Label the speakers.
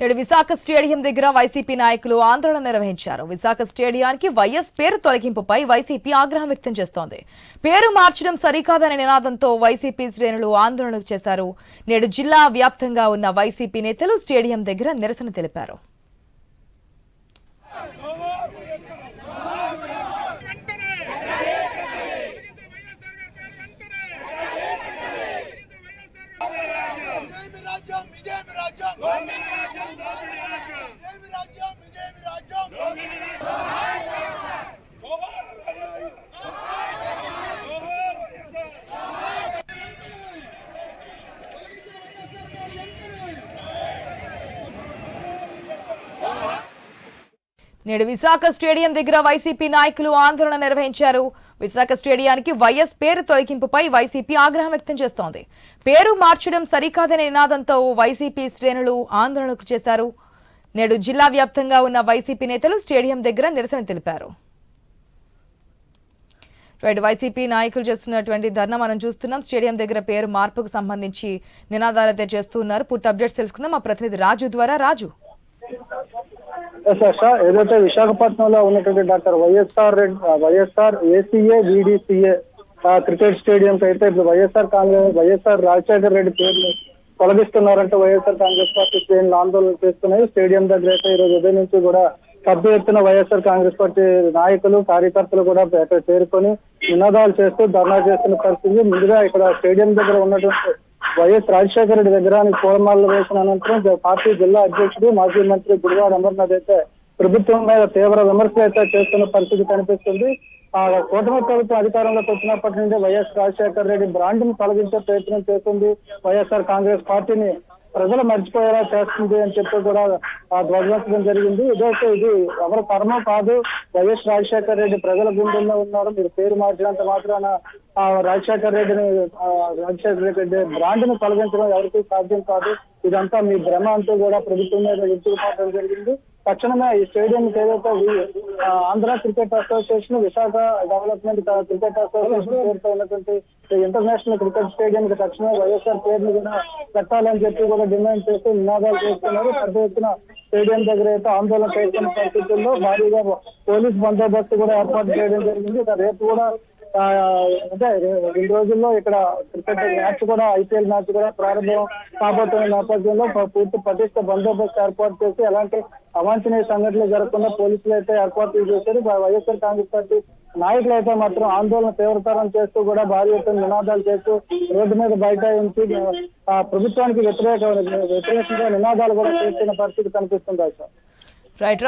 Speaker 1: నేడు విశాఖ స్టేడియం దగ్గర వైసీపీ నాయకులు ఆందోళన నిర్వహించారు. విశాఖ స్టేడియానికి వైఎస్ పేరు తొలగింపుపై వైసీపీ ఆగ్రహం వ్యక్తం చేస్తోంది. పేరు మార్చడం సరికాదనే నినాదంతో వైసీపీ శ్రేణులు ఆందోళనలు చేశారు. నేడు జిల్లా వ్యాప్తంగా ఉన్న వైసీపీ నేతలు స్టేడియం దగ్గర నిరసన తెలిపారు. నేడు విశాఖ స్టేడియం దగ్గర వైసీపీ నాయకులు ఆందోళన నిర్వహించారు. విశాఖ స్టేడియానికి వైఎస్ పేరు తొలగింపుపై వైసీపీ ఆగ్రహం వ్యక్తం చేస్తోంది. పేరు మార్చడం సరికాదనే నినాదంతో వైసీపీ శ్రేణులు ఆందోళనకు చేశారు. నేడు జిల్లా వ్యాప్తంగా ఉన్న వైసీపీ నేతలు స్టేడియం దగ్గర నిరసన తెలిపారు. రైట్ వైసీపీ నాయకులు చేస్తున్నటువంటి ధర్నా మనం చూస్తున్నాం. స్టేడియం దగ్గర పేరు మార్పుకు సంబంధించి నినాదాలైతే చేస్తున్నారు పూర్తి అప్డేట్స్ తెలుసుకుందాం. మా ప్రతినిధి రాజు ద్వారా. రాజు.
Speaker 2: ఎస్ సార్ ఏదైతే విశాఖపట్నంలో ఉన్నటువంటి doctor YSR Reddy YSR ACA VDCA cricket stadium అయితే ఇప్పుడు వైఎస్ఆర్ కాంగ్రెస్ వైఎస్ఆర్ రాజశేఖర్ రెడ్డి పేరుని తొలగిస్తున్నారంటే వైఎస్ఆర్ కాంగ్రెస్ పార్టీ శ్రేణులు ఆందోళన చేస్తున్నాయి. స్టేడియం దగ్గర అయితే ఈ రోజు ఉదయం నుంచి కూడా పెద్ద ఎత్తున వైఎస్ఆర్ కాంగ్రెస్ పార్టీ నాయకులు కార్యకర్తలు కూడా అక్కడ చేరుకొని నినాదాలు చేస్తూ ధర్నా చేస్తున్న పరిస్థితి. ముందుగా ఇక్కడ స్టేడియం దగ్గర ఉన్నటువంటి వైఎస్ రాజశేఖర రెడ్డి దగ్గర పూలమాలలు వేసిన అనంతరం పార్టీ జిల్లా అధ్యక్షుడు మాజీ మంత్రి గుడివాడ అమర్నాథ్ అయితే ప్రభుత్వం మీద తీవ్ర విమర్శలు అయితే చేస్తున్న పరిస్థితి కనిపిస్తుంది ఆ కూటమి ప్రభుత్వం అధికారంలోకి వచ్చినప్పటి నుండి వైఎస్ రాజశేఖర రెడ్డి బ్రాండ్ను తొలగించే ప్రయత్నం చేస్తుంది. వైఎస్ఆర్ కాంగ్రెస్ పార్టీని ప్రజలు మర్చిపోయేలా చేస్తుంది అని చెప్పి కూడా ఆ జరిగింది. ఇదైతే ఇది ఎవరి కర్మ కాదు వైఎస్ రాజశేఖర రెడ్డి ప్రజల గుండెల్లో ఉన్నారు. మీరు పేరు మార్చినంత మాత్రాన రాజశేఖర రెడ్డిని రాజశేఖర రెడ్డి బ్రాండ్ను తొలగించడం ఎవరికి సాధ్యం కాదు. ఇదంతా మీ భ్రమ అంటూ కూడా ప్రభుత్వం మీద ఎత్తుకుపోవడం జరిగింది. తక్షణమే ఈ స్టేడియం ఏదైతే వి- Andhra cricket association Visakha development cricket association పేరుతో ఉన్నటువంటి ఇంటర్నేషనల్ క్రికెట్ స్టేడియం కి తక్షణమే వైఎస్ఆర్ పేరును కూడా పెట్టాలని చెప్పి కూడా డిమాండ్ చేస్తూ నినాదాలు చేస్తున్నారు. పెద్ద ఎత్తున స్టేడియం దగ్గర అయితే ఆందోళన చేస్తున్న పరిస్థితుల్లో భారీగా పోలీస్ బందోబస్తు కూడా ఏర్పాటు చేయడం జరిగింది. రేపు కూడా అంటే రెండు రోజుల్లో ఇక్కడ క్రికెట్ మ్యాచ్ కూడా ఐపీఎల్ మ్యాచ్ కూడా ప్రారంభం కాబోతున్న నేపథ్యంలో పూర్తి పటిష్ట బందోబస్తు ఏర్పాటు చేసి ఎలాంటి అవాంఛనీయ సంఘటనలు జరగకుండా పోలీసులు అయితే ఏర్పాట్లు చేశారు. వైఎస్ఆర్ కాంగ్రెస్ పార్టీ నాయకులు అయితే మాత్రం ఆందోళన తీవ్రతరం చేస్తూ కూడా భారీ ఎత్తున నినాదాలు చేస్తూ రోడ్డు మీద బయట ఉంచి ప్రభుత్వానికి వ్యతిరేక వ్యతిరేకంగా నినాదాలు కూడా చేస్తున్న పరిస్థితి కనిపిస్తుంది సార్.